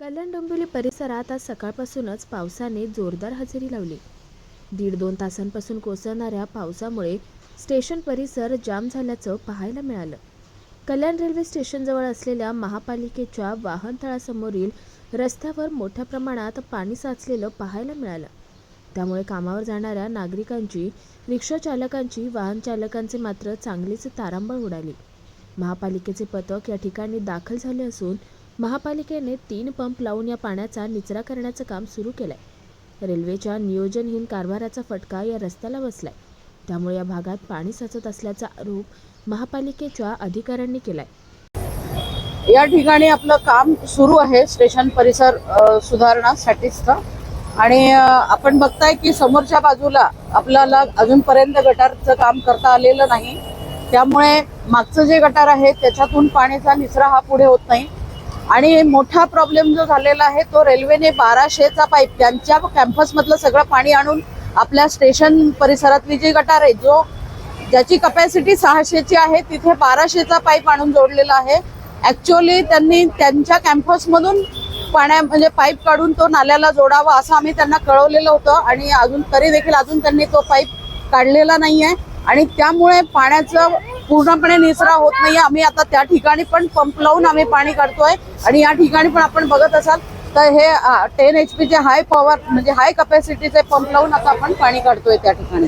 कल्याण डोंबिवली परिसरात आज सकाळपासूनच पावसाने जोरदार हजेरी लावली. दीड दोन तासांपासून कोसळणाऱ्या पावसामुळे स्टेशन परिसर जाम झाल्याचं पाहायला मिळालं. कल्याण रेल्वे स्टेशनजवळ असलेल्या महापालिकेच्या वाहनतळासमोरील रस्त्यावर मोठ्या प्रमाणात पाणी साचलेलं पाहायला मिळालं. त्यामुळे कामावर जाणाऱ्या नागरिकांची रिक्षा चालकांची वाहन चालकांचे मात्र चांगलीच तारांबळ उडाली. महापालिकेचे पथक या ठिकाणी दाखल झाले असून महापालिकेने तीन पंप लावून या पाण्याचा निचरा करण्याचं काम सुरू केलंय. रेल्वेच्या नियोजनहीन कारभाराचा फटका या रस्त्याला बसलाय. त्यामुळे या भागात पाणी साचत असल्याचा आरोप महापालिकेच्या अधिकाऱ्यांनी केलाय. या ठिकाणी आपलं काम सुरू आहे. स्टेशन परिसर अ, आणि आपण बघताय की समोरच्या बाजूला आपल्याला अजूनपर्यंत गटारचं काम करता आलेलं नाही. त्यामुळे मागचं जे गटार आहे त्याच्यातून पाण्याचा निचरा हा पुढे होत नाही. आणि मोठा प्रॉब्लेम जो झालेला आहे तो रेल्वेने बाराशेचा पाईप त्यांच्या कॅम्पसमधलं सगळं पाणी आणून आपल्या स्टेशन परिसरात जी गटार आहे जो ज्याची कपॅसिटी सहाशेची आहे तिथे बाराशेचा पाईप आणून जोडलेला आहे. ॲक्च्युअली त्यांनी त्यांच्या कॅम्पसमधून पाण्या म्हणजे पाईप काढून तो नाल्याला जोडावा असं आम्ही त्यांना कळवलेलं होतं आणि अजून तरी देखील अजून त्यांनी तो पाईप काढलेला नाही आहे आणि त्यामुळे पाण्याचं पूर्णपणे निचरा होत नाही आम्ही आता त्या ठिकाणी पण पंप लावून आम्ही पाणी काढतोय. आणि या ठिकाणी पण आपण बघत असाल तर हे टेन एच पीचे हाय पॉवर म्हणजे हाय कपॅसिटीचे पंप लावून आता आपण पाणी काढतोय त्या ठिकाणी.